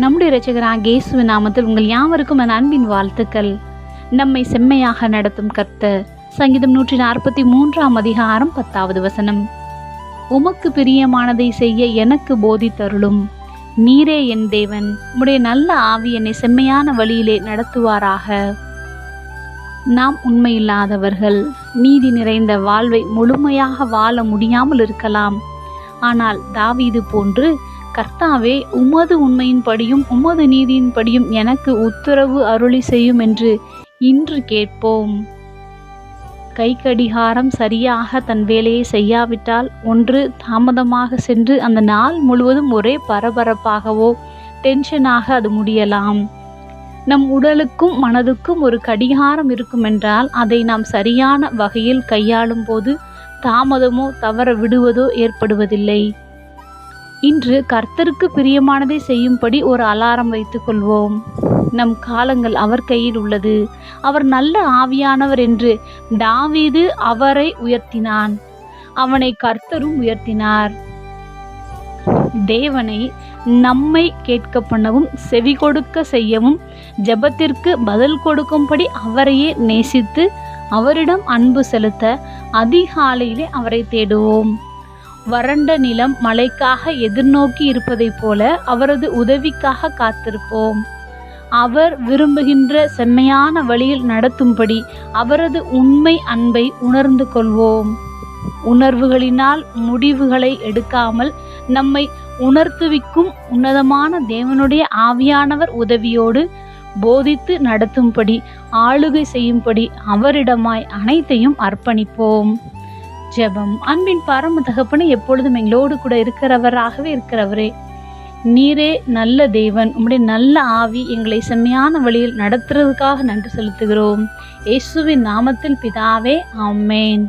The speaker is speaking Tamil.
நம்முடைய இரட்சகராக இயேசுவின் நாமத்தில் உங்கள் யாவருக்கும் என் அன்பின் வாழ்த்துக்கள். நம்மை செம்மையாக நடத்தும் கர்த்தர் சங்கீதம் நூற்றி நாற்பத்தி மூன்றாம் அதிகாரம் பத்தாவது வசனம். உமக்கு பிரியமானதை செய்ய எனக்கு போதித்தருளும் நீரே என் தேவன் உடைய நல்ல ஆவி என்னை செம்மையான வழியிலே நடத்துவாராக. நாம் உண்மையில்லாதவர்கள் நீதி நிறைந்த வாழ்வை முழுமையாக வாழ முடியாமல் இருக்கலாம். ஆனால் தாவீது போன்று கர்த்தாவே உமது உண்மையின்படியும் உமது நீதியின்படியும் எனக்கு உத்தரவு அருளி செய்யும் என்று இன்று கேட்போம். கை கடிகாரம் சரியாக தன் வேலையை செய்யாவிட்டால் ஒன்று தாமதமாக சென்று அந்த நாள் முழுவதும் ஒரே பரபரப்பாகவோ டென்ஷனாக அது முடியலாம். நம் உடலுக்கும் மனதுக்கும் ஒரு கடிகாரம் இருக்குமென்றால் அதை நாம் சரியான வகையில் கையாளும் போது தாமதமோ தவற விடுவதோ ஏற்படுவதில்லை. இன்று கர்த்தருக்கு பிரியமானதை செய்யும்படி ஒரு அலாரம் வைத்துக் கொள்வோம். நம் காலங்கள் அவர் கையில் உள்ளது. அவர் நல்ல ஆவியானவர் என்று தாவீது அவரை உயர்த்தினான். அவனை கர்த்தரும் உயர்த்தினார். தேவனை நம்மை கேட்க பண்ணவும் செவி கொடுக்க செய்யவும் ஜெபத்திற்கு பதில் கொடுக்கும்படி அவரையே நேசித்து அவரிடம் அன்பு செலுத்த அதிகாலையிலே அவரை தேடுவோம். வறண்ட நிலம் மழைக்காக எதிர்நோக்கி இருப்பதைப் போல அவரது உதவிக்காக காத்திருப்போம். அவர் விரும்புகின்ற செம்மையான வழியில் நடத்தும்படி அவரது உண்மை அன்பை உணர்ந்து கொள்வோம். உணர்வுகளினால் முடிவுகளை எடுக்காமல் நம்மை உணர்த்துவிக்கும் உன்னதமான தேவனுடைய ஆவியானவர் உதவியோடு போதித்து நடத்தும்படி ஆளுகை செய்யும்படி அவரிடமாய் அனைத்தையும் அர்ப்பணிப்போம். ஜெபம் அன்பின் பரம தகப்பனை எப்பொழுதும் எங்களோடு கூட இருக்கிறவராகவே இருக்கிறவரே. நீரே நல்ல தேவன் உம்முடைய நல்ல ஆவி எங்களை செம்மையான வழியில் நடத்துறதுக்காக நன்றி செலுத்துகிறோம். இயேசுவின் நாமத்தில் பிதாவே ஆமேன்.